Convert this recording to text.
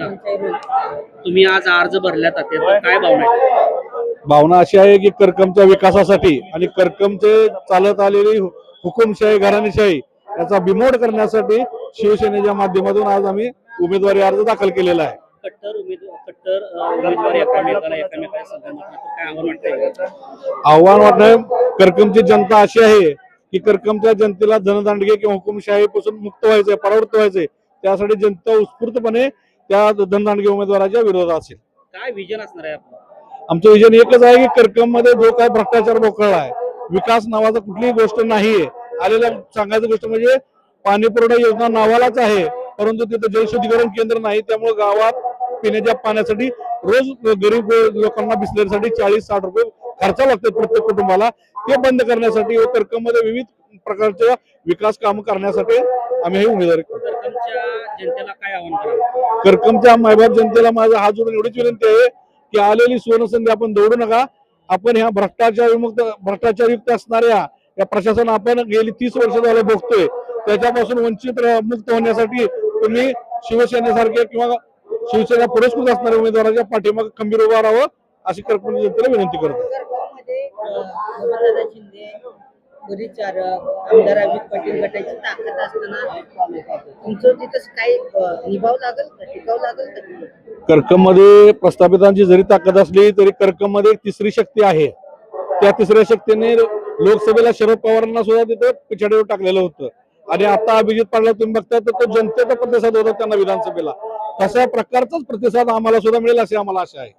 तुम्ही आज अर्ज भरल्यात काय भावना आहे? भावना अशी आहे की करकमच्या विकासासाठी आणि करकमचे चालत आलेली हुकुमशाही घराणेशाही याचा बिमोड करण्यासाठी शिवसेनेच्या माध्यमातून आज आम्ही उमेदवारी अर्ज दाखल केलेला आहे. कट्टर उमेदवार कट्टर अं, उमेदवार एकामेकाला एकामेकाला संघात काय आव्हान वाटतंय? आव्हान वाटणं करकमची जनता अशी आहे की करकमच्या जनतेला धनदांडगे किंवा हुकुमशाहीपासून मुक्त व्हायचंय परावृत्त व्हायचंय. त्यासाठी जनता उत्स्फूर्तपणे त्या धनदांडगे उमेदवाराच्या विरोधात असेल. काय विजन असणार आहे आपलं? आमचं विजन एकच आहे की करकममध्ये जो काय भ्रष्टाचार बोकळला आहे विकास नावाचा कुठलीही गोष्ट नाहीये. आलेल्या सांगायचं गोष्ट म्हणजे पाणी पुरवठा योजना नावालाच आहे परंतु तिथं जलशुद्धीकरण केंद्र नाही त्यामुळे गावात पिण्याच्या पाण्यासाठी रोज गरीब लोकांना बिसलेरीसाठी चाळीस साठ रुपये खर्च लागतात प्रत्येक कुटुंबाला. ते बंद करण्यासाठी व करकममध्ये विविध प्रकारच्या विकास कामं करण्यासाठी आम्ही हे उमेदवारी जनतेला काय आव्हान करकमच्या मायबाप जनतेला माझा हात जोडून एवढीच विनंती आहे की आलेली सुवर्णसंधी आपण दौडू नका. आपण ह्या भ्रष्टाचार विमुक्त भ्रष्टाचारयुक्त असणाऱ्या या प्रशासन आपण गेली तीस वर्ष झाले भोगतोय. त्याच्यापासून वंचित मुक्त होण्यासाठी तुम्ही शिवसेनेसारखे किंवा शिवसेना पुरस्कृत असणाऱ्या उमेदवाराच्या पाठीमागे खंबीर उभा राहावं अशी करकम जनतेला विनंती करतो. परिचारक आमदार अमित पाटील गटाची ताकद असताना तुमचं तिथं काही निभाव लागल का? टिकाव लागल का करकममध्ये प्रस्थापितांची जरी ताकद असली तरी कर्कमध्ये मध्ये तिसरी शक्ती आहे. त्या तिसऱ्या शक्तीने लोकसभेला शरद पवारांना सुद्धा तिथे पिछाडीवर टाकलेलं होतं. आणि आता अभिजित पाटला तुम्ही बघता तर तो जनतेचा प्रतिसाद होता त्यांना विधानसभेला. तशा प्रकारचाच प्रतिसाद आम्हाला सुद्धा मिळेल अशी आम्हाला आशा आहे.